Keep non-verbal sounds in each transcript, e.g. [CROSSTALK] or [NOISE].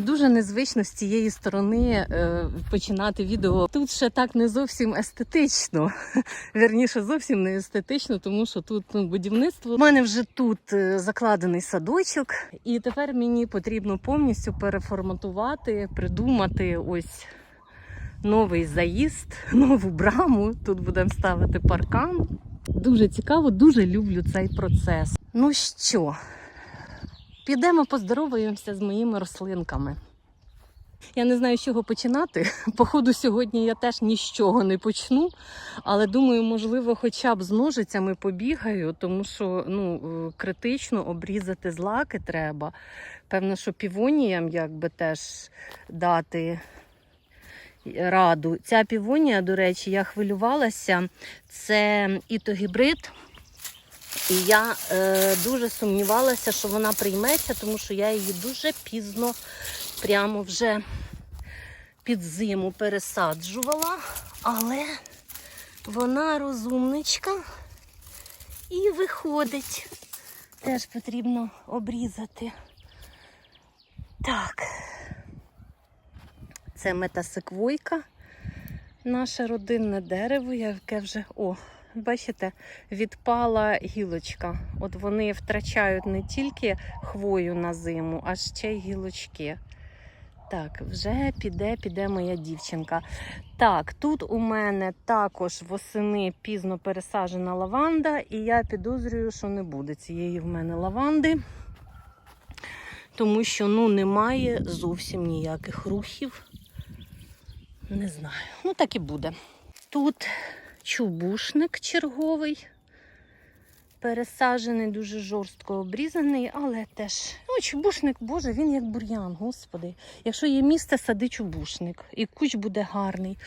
Дуже незвично з цієї сторони е, починати відео. Тут ще так не зовсім естетично. [LAUGHS] Вірніше, зовсім не естетично, тому що тут ну, будівництво. У мене вже тут е, закладений садочок, і тепер мені потрібно повністю переформатувати, придумати ось новий заїзд, [LAUGHS] нову браму. Тут будемо ставити паркан. Дуже цікаво, дуже люблю цей процес. Ну що, підемо поздороваємося з моїми рослинками. Я не знаю, з чого починати. [LAUGHS] Походу, сьогодні я теж ні з чого не почну. Але думаю, можливо, хоча б з ножицями побігаю, тому що ну, е, критично обрізати злаки треба. Певно, що півоніям якби теж дати раду. Ця півонія, до речі, я хвилювалася. Це ітогібрид. І я е, дуже сумнівалася, що вона прийметься, тому що я її дуже пізно, прямо вже під зиму пересаджувала. Але вона розумничка і виходить. Теж потрібно обрізати. Так. Це метасеквойка, наше родинне дерево, яке вже, о, бачите, відпала гілочка. От вони втрачають не тільки хвою на зиму, а ще й гілочки. Так, вже піде, піде моя дівчинка. Так, тут у мене також восени пізно пересаджена лаванда, і я підозрюю, що не буде цієї в мене лаванди, тому що ну, немає зовсім ніяких рухів. Не знаю. Ну, так і буде. Тут чубушник черговий, пересаджений, дуже жорстко обрізаний, але теж. Ну, чубушник, боже, він як бур'ян, господи. Якщо є місце, сади чубушник. І куч буде гарний.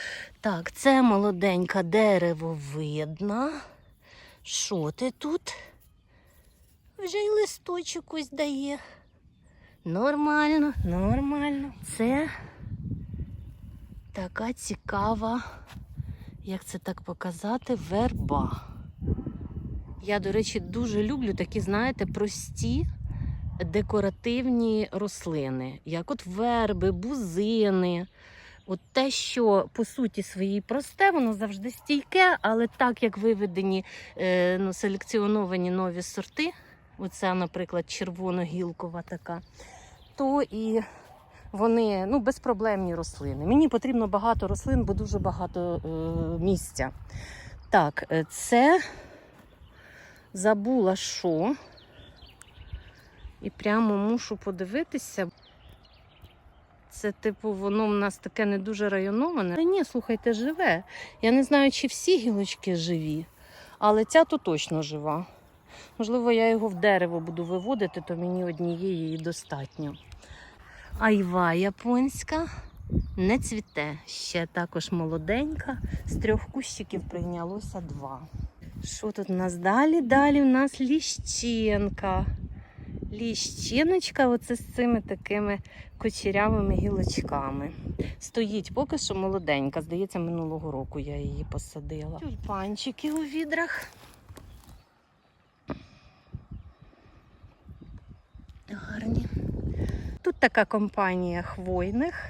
Так, це молоденька деревовидна. Що ти тут? Вже й листочок ось дає. Нормально, нормально. Це така цікава, як це так показати, верба. Я, до речі, дуже люблю такі, знаєте, прості декоративні рослини, як от верби, бузини. От те, що по суті своїй просте, воно завжди стійке, але так як виведені е, ну, селекціоновані нові сорти, оця, наприклад, червоногілкова така, то і вони ну, безпроблемні рослини. Мені потрібно багато рослин, бо дуже багато е, місця. Так, е, це забула що. І прямо мушу подивитися. Це, типу, воно в нас таке не дуже районоване. Та ні, слухайте, живе. Я не знаю, чи всі гілочки живі, але ця то точно жива. Можливо, я його в дерево буду виводити, то мені однієї достатньо. Айва японська не цвіте. Ще також молоденька. З трьох кущиків прийнялося два. Що тут у нас далі? Далі у нас ліщенка. Ліщиночка, оце з цими такими кучерявими гілочками. Стоїть поки що молоденька. Здається, минулого року я її посадила. Тюльпанчики у відрах. Гарні. Тут така компанія хвойних,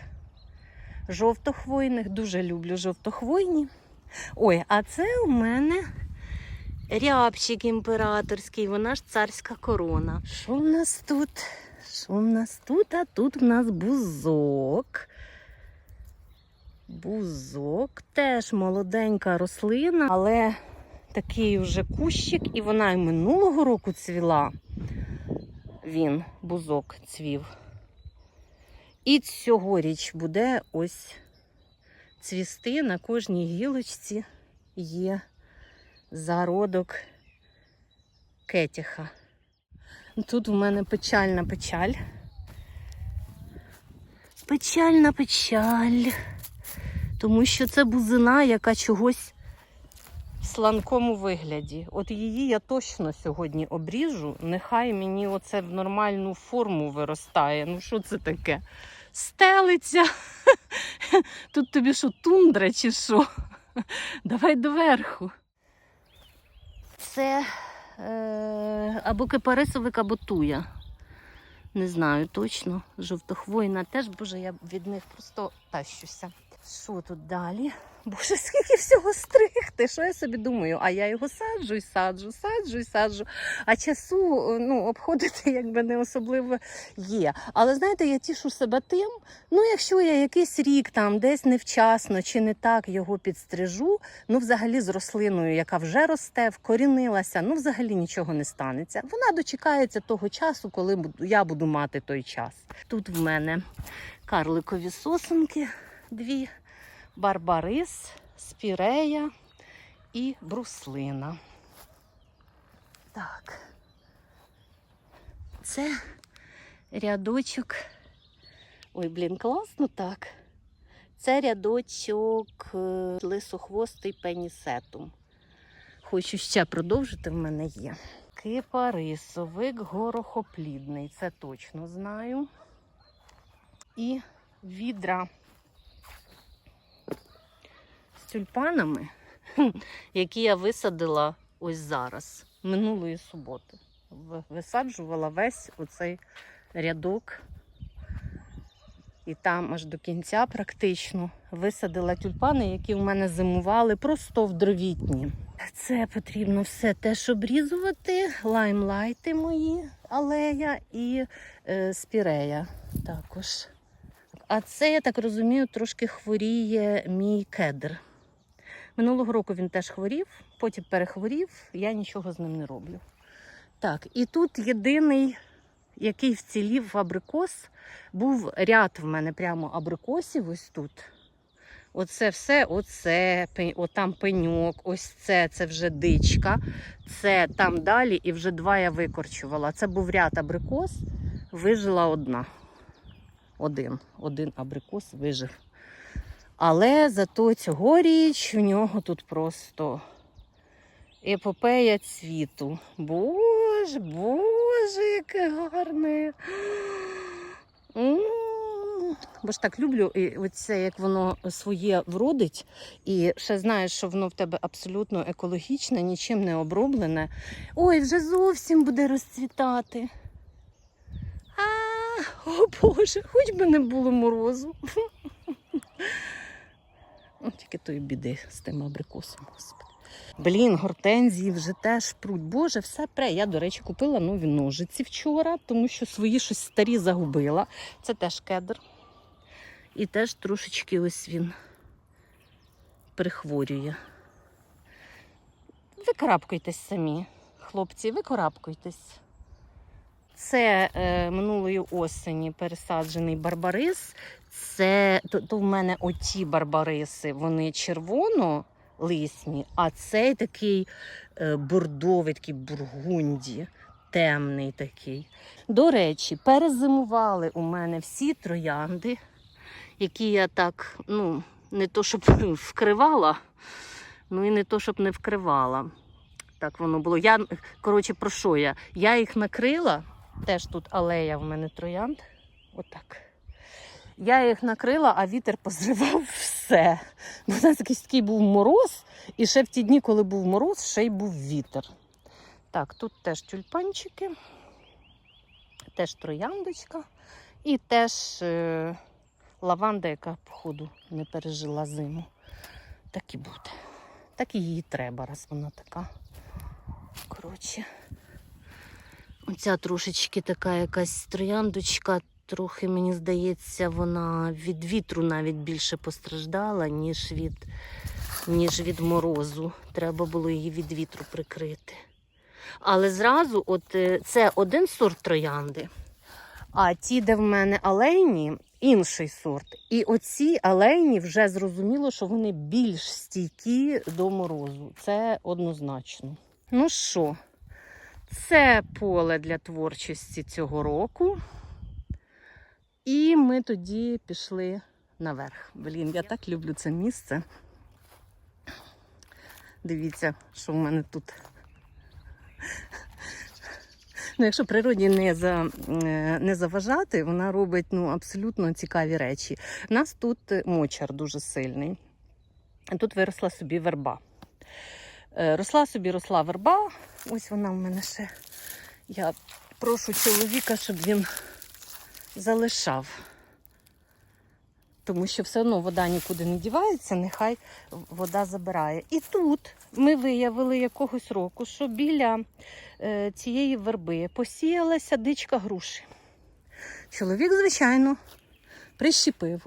жовтохвойних. Дуже люблю жовтохвойні. Ой, а це у мене рябчик імператорський, вона ж царська корона. Що в нас тут? Що в нас тут? А тут в нас бузок. Бузок теж молоденька рослина, але такий вже кущик, і вона і минулого року цвіла. Він, бузок, цвів. І цьогоріч буде ось цвісти на кожній гілочці є зародок кетяха. Тут у мене печальна печаль. Печальна печаль. Тому що це бузина, яка чогось в сланкому вигляді. От її я точно сьогодні обріжу. Нехай мені оце в нормальну форму виростає. Ну що це таке? Стелиться. [LAUGHS] Тут тобі що, тундра чи що? [LAUGHS] Давай доверху. Це е, або кипарисовик, або туя. Не знаю точно. Жовтохвойна теж, боже, я від них просто тащуся. Що тут далі? Боже, скільки всього стригти. Що я собі думаю? А я його саджу і саджу, саджу і саджу. А часу ну, обходити якби не особливо є. Але знаєте, я тішу себе тим, ну якщо я якийсь рік там десь невчасно чи не так його підстрижу, ну взагалі з рослиною, яка вже росте, вкорінилася, ну взагалі нічого не станеться. Вона дочекається того часу, коли я буду мати той час. Тут в мене карликові сосенки, дві, барбарис, спірея і бруслина. Так. Це рядочок. Ой, блін, класно так. Це рядочок е, лисохвостий пенісетум. Хочу ще продовжити, в мене є. Кипарисовик горохоплідний, це точно знаю. І відра тюльпанами, [LAUGHS] які я висадила ось зараз, минулої суботи. Висаджувала весь оцей рядок. І там аж до кінця практично висадила тюльпани, які в мене зимували просто в дровітні. Це потрібно все теж обрізувати, лаймлайти мої, алея і е, спірея також. А це, я так розумію, трошки хворіє мій кедр. Минулого року він теж хворів, потім перехворів, я нічого з ним не роблю. Так, і тут єдиний, який вцілів абрикос, був ряд в мене прямо абрикосів ось тут. Оце все, оце, отам пеньок, ось це, це вже дичка, це там далі, і вже два я викорчувала. Це був ряд абрикос, вижила одна. Один, один абрикос вижив. Але зато цьогоріч у нього тут просто епопея цвіту. Боже, боже, яке гарне. Бо ж так люблю, і оце як воно своє вродить, і ще знаєш, що воно в тебе абсолютно екологічне, нічим не оброблене. Ой, вже зовсім буде розцвітати. А, о Боже, хоч би не було морозу. О, тільки тої біди з тим абрикосом. Блін, гортензії вже теж пруть. Боже, все пре. Я, до речі, купила нові ножиці вчора, тому що свої щось старі загубила. Це теж кедр. І теж трошечки ось він прихворює. Викарабкайтесь самі, хлопці, викарабкайтесь. Це е, минулої осені пересаджений барбарис. Це то, то в мене оті барбариси, вони червоно лисні, а цей такий е, бордовий, такий бургунді, темний такий. До речі, перезимували у мене всі троянди, які я так, ну, не то щоб [LAUGHS] вкривала, ну і не то, щоб не вкривала. Так воно було. Я, коротше, про що я? Я їх накрила. Теж тут алея в мене троянд. Отак. Я їх накрила, а вітер позривав [LAUGHS] все. Бо у нас якийсь такий був мороз, і ще в ті дні, коли був мороз, ще й був вітер. Так, тут теж тюльпанчики, теж трояндочка і теж е, лаванда, яка, походу, не пережила зиму. Так і буде. Так і її треба, раз вона така. Коротше. Оця трошечки така якась трояндочка, трохи, мені здається, вона від вітру навіть більше постраждала, ніж від, ніж від морозу. Треба було її від вітру прикрити. Але зразу, от е, це один сорт троянди, а ті, де в мене алейні, інший сорт. І оці алейні вже зрозуміло, що вони більш стійкі до морозу. Це однозначно. Ну що? Це поле для творчості цього року. І ми тоді пішли наверх. Блін, я так люблю це місце. Дивіться, що в мене тут. Ну, якщо природі не, за, е, не заважати, вона робить ну, абсолютно цікаві речі. У нас тут мочар дуже сильний. Тут виросла собі верба. Е, Росла собі росла верба. Ось вона в мене ще. Я прошу чоловіка, щоб він залишав. Тому що все одно вода нікуди не дівається, нехай вода забирає. І тут ми виявили якогось року, що біля е, цієї верби посіялася дичка груші. Чоловік, звичайно, прищепив.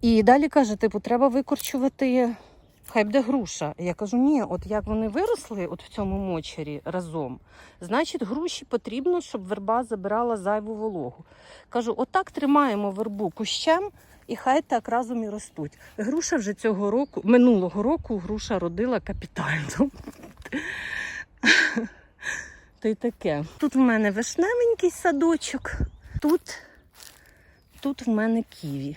І далі каже: типу, треба викорчувати, хай буде груша. Я кажу, ні, от як вони виросли от в цьому мочері разом, значить, груші потрібно, щоб верба забирала зайву вологу. Кажу, отак тримаємо вербу кущем. І хай так разом і ростуть. Груша вже цього року, минулого року, груша родила капітально. [LAUGHS] Та й таке. Тут в мене вишневенький садочок, тут, тут в мене ківі.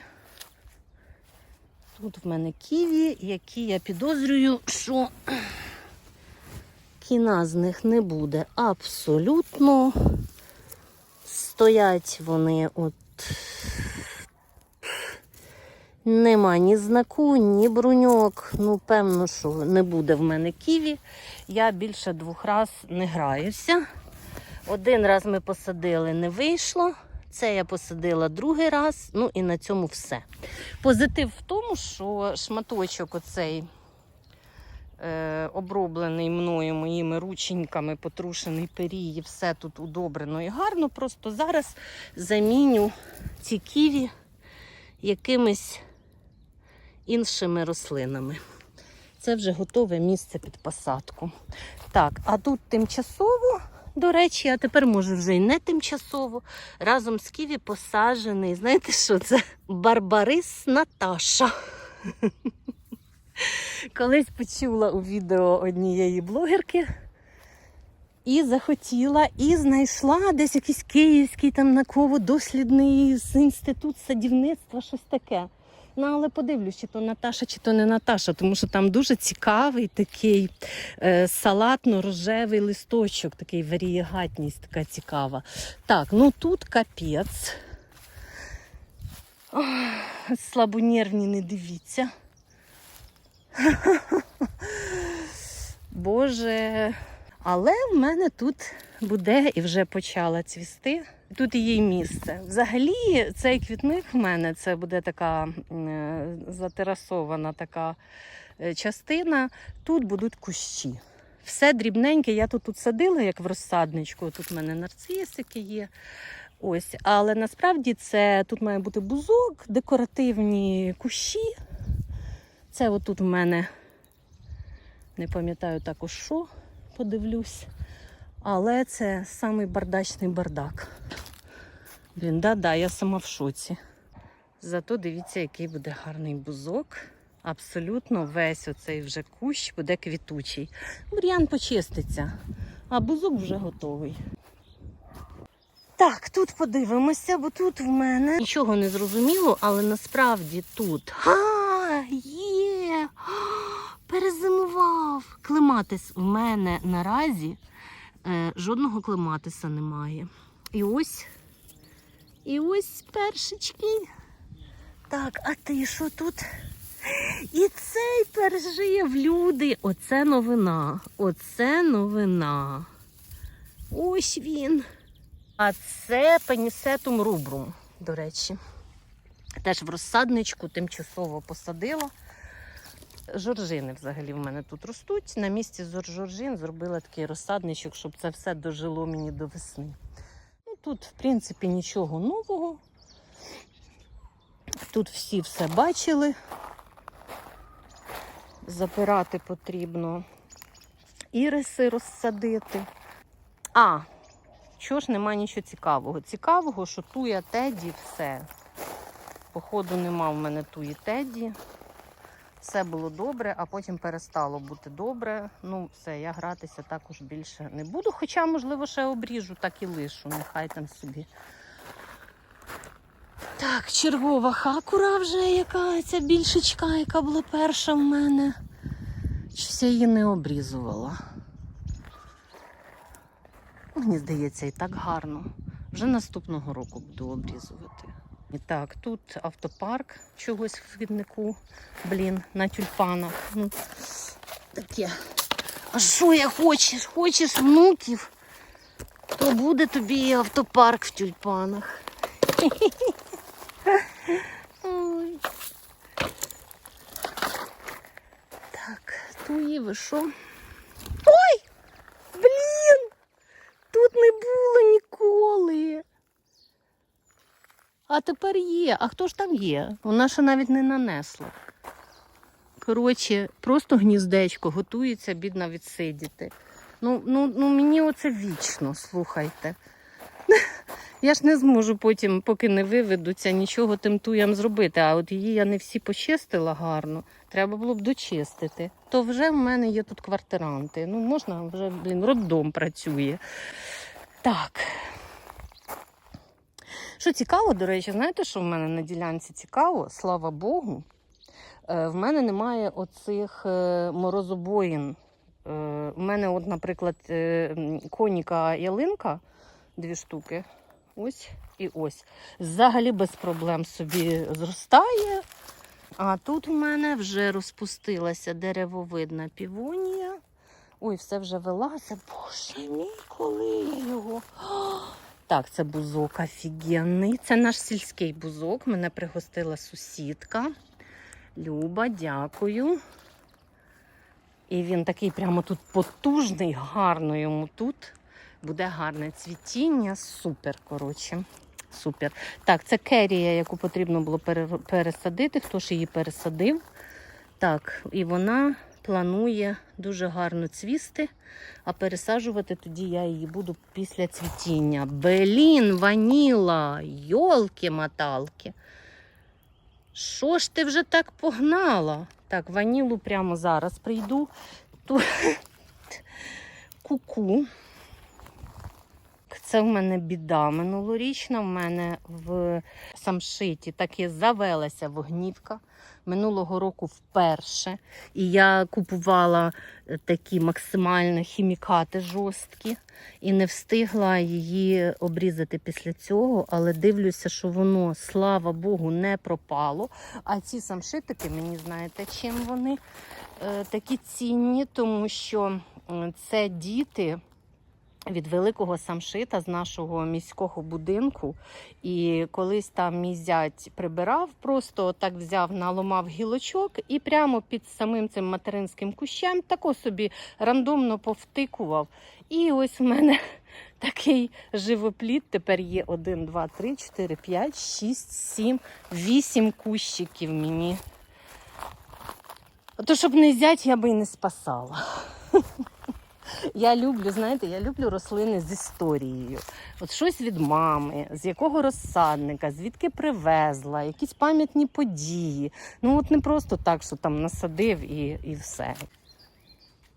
Тут в мене ківі, які я підозрюю, що кіна з них не буде абсолютно. Стоять вони от. Нема ні знаку, ні бруньок. Ну, певно, що не буде в мене ківі. Я більше двох раз не граюся. Один раз ми посадили, не вийшло. Це я посадила другий раз. Ну і на цьому все. Позитив в тому, що шматочок оцей е, оброблений мною моїми рученьками, потрушений перії, все тут удобрено і гарно. Просто зараз заміню ці ківі якимись іншими рослинами. Це вже готове місце під посадку. Так, а тут тимчасово, до речі, а тепер може вже й не тимчасово. Разом з Ківі посаджений. Знаєте що це? Барбарис Наташа. Колись почула у відео однієї блогерки. І захотіла, і знайшла десь якийсь київський там науково-дослідний інститут садівництва, щось таке. Ну, але подивлюсь, чи то Наташа, чи то не Наташа, тому що там дуже цікавий такий е, салатно-рожевий листочок, такий варієгатність така цікава. Так, ну тут капець. Ох, слабонервні не дивіться. Боже. Але в мене тут буде і вже почала цвісти. Тут є місце. Взагалі, цей квітник в мене це буде така е, затерасована така е, частина. Тут будуть кущі. Все дрібненьке. Я тут, тут садила, як в розсадничку. Тут в мене нарцисики є. Ось, але насправді це тут має бути бузок, декоративні кущі. Це отут в мене не пам'ятаю також що, подивлюсь. Але це самий бардачний бардак. Блін, да-да, я сама в шоці. Зато дивіться, який буде гарний бузок. Абсолютно весь оцей вже кущ буде квітучий. Бур'ян почиститься, а бузок вже готовий. Так, тут подивимося, бо тут в мене нічого не зрозуміло, але насправді тут. А, є! Перезимував. Клематис в мене наразі жодного клематиса немає. І ось. І ось першички. Так, а ти що тут? І цей пережив люди. Оце новина. Оце новина. Ось він. А це пенісетум рубрум, до речі. Теж в розсадничку тимчасово посадила. Жоржини взагалі в мене тут ростуть. На місці жоржин зробила такий розсадничок, щоб це все дожило мені до весни. Ну, тут, в принципі, нічого нового. Тут всі все бачили. Запирати потрібно іриси розсадити. А, чого ж нема нічого цікавого? Цікавого, що туя Теді все. Походу, нема в мене туї Теді. Все було добре, а потім перестало бути добре. Ну, все, я гратися також більше не буду. Хоча, можливо, ще обріжу, так і лишу. Нехай там собі. Так, чергова хакура вже яка ця більшечка, яка була перша в мене. Щось я її не обрізувала. Мені здається, і так гарно. Вже наступного року буду обрізувати. Так, тут автопарк чогось в квітнику, блін, на тюльпанах. Ну, таке. А що я хочеш? Хочеш внуків? То буде тобі автопарк в тюльпанах. [LAUGHS] Ой. Так, туї ви що? Ой! Блін! Тут не було ніколи. А тепер є. А хто ж там є? Вона ще навіть не нанесла. Коротше, просто гніздечко готується, бідна відсидіти. Ну, ну, ну мені оце вічно, слухайте. [LAUGHS] Я ж не зможу потім, поки не виведуться, нічого тим туям зробити. А от її я не всі почистила гарно. Треба було б дочистити. То вже в мене є тут квартиранти. Ну, можна вже, блін, роддом працює. Так. Що цікаво, до речі, знаєте, що в мене на ділянці цікаво? Слава Богу. Е, В мене немає оцих е, морозобоїн. Е, У мене, от, наприклад, е, коніка ялинка, дві штуки. Ось і ось. Взагалі без проблем собі зростає. А тут у мене вже розпустилася деревовидна півонія. Ой, все вже велася. Боже мій, коли я його. Так, це бузок офігенний. Це наш сільський бузок. Мене пригостила сусідка. Люба, дякую. І він такий прямо тут потужний, гарно йому тут. Буде гарне цвітіння. Супер, коротше. Супер. Так, це керія, яку потрібно було пересадити. Хто ж її пересадив? Так, і вона планує дуже гарно цвісти, а пересаджувати тоді я її буду після цвітіння. Белін, ваніла, йолки-маталки. Що ж ти вже так погнала? Так, ванілу прямо зараз прийду. Тут [LAUGHS] куку. Це в мене біда минулорічна. В мене в самшиті таки завелася вогнівка. Минулого року вперше. І я купувала е, такі максимально хімікати жорсткі і не встигла її обрізати після цього, але дивлюся, що воно, слава Богу, не пропало. А ці самшитики, мені знаєте, чим вони е, такі цінні, тому що це діти від великого самшита з нашого міського будинку. І колись там мій зять прибирав, просто так взяв, наломав гілочок і прямо під самим цим материнським кущем тако собі рандомно повтикував. І ось в мене [LAUGHS] такий живоплід. Тепер є 1, 2, 3, 4, 5, 6, 7, 8 кущиків мені. То, щоб не зять, я би і не спасала. [LAUGHS] Я люблю, знаєте, я люблю рослини з історією. От щось від мами, з якого розсадника, звідки привезла, якісь пам'ятні події. Ну от не просто так, що там насадив і, і все.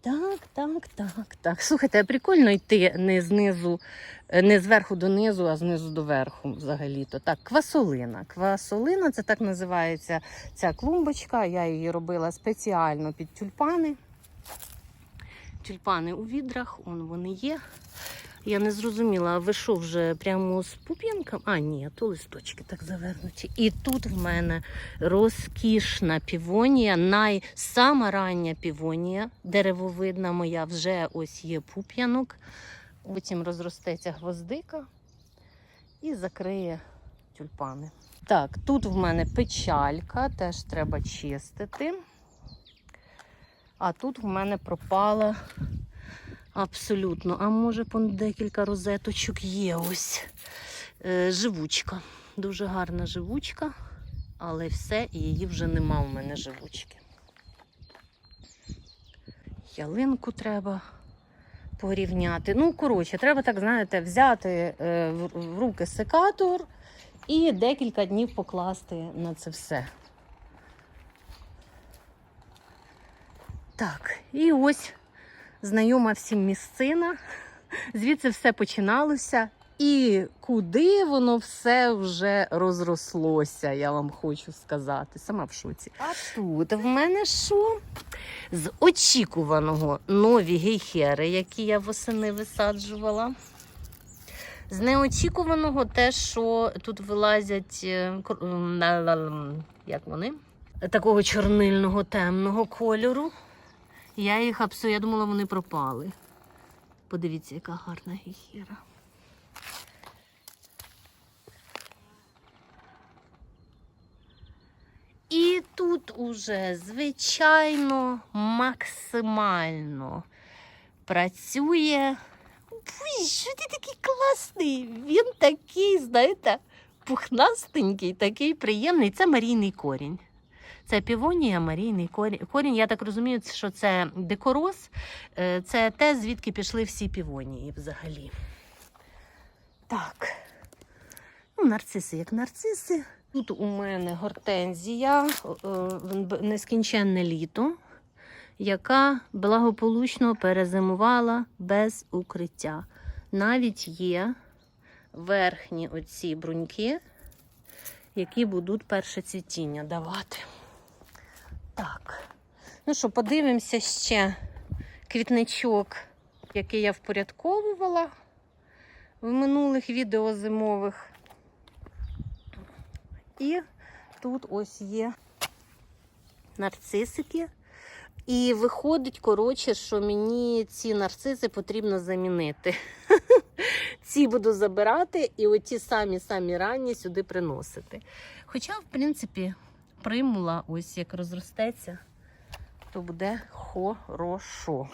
Так, так, так, так. Слухайте, а прикольно йти не знизу, е, не зверху донизу, а знизу до верху взагалі-то. Так, квасолина. Квасолина це так називається ця клумбочка. Я її робила спеціально під тюльпани. Тюльпани у відрах, он вони є. Я не зрозуміла, а ви що вже прямо з пуп'янком? А, ні, то листочки так завернуті. І тут в мене розкішна півонія, най... рання півонія, деревовидна моя, вже ось є пуп'янок. Потім розростеться гвоздика і закриє тюльпани. Так, тут в мене печалька, теж треба чистити. А тут в мене пропала абсолютно. А може, пон декілька розеточок є ось. Е, живучка. Дуже гарна живучка, але все, і її вже нема у мене живучки. Ялинку треба порівняти. Ну, коротше, треба так, знаєте, взяти е, в, в руки секатор і декілька днів покласти на це все. Так, і ось знайома всім місцина. Звідси все починалося. І куди воно все вже розрослося, я вам хочу сказати. Сама в шоці. А тут в мене що? З очікуваного нові гейхери, які я восени висаджувала. З неочікуваного те, що тут вилазять е, як вони? Такого чорнильного темного кольору. Я їх абсолютно, я думала, вони пропали. Подивіться, яка гарна гіхіра. І тут уже, звичайно, максимально працює. Фу, що ти такий класний! Він такий, знаєте, пухнастенький, такий приємний. Це марійний корінь. Це півонія, марійний корінь. корінь. Я так розумію, що це декороз. Е, Це те, звідки пішли всі півонії взагалі. Так. Ну, нарциси як нарциси. Тут у мене гортензія, е, нескінченне літо, яка благополучно перезимувала без укриття. Навіть є верхні оці бруньки, які будуть перше цвітіння давати. Так. Ну що, подивимося ще квітничок, який я впорядковувала в минулих відео зимових. І тут ось є нарцисики. І виходить, коротше, що мені ці нарциси потрібно замінити. [LAUGHS] Ці буду забирати і оті самі самі ранні сюди приносити. Хоча, в принципі, примула, ось як розростеться, то буде хорошо.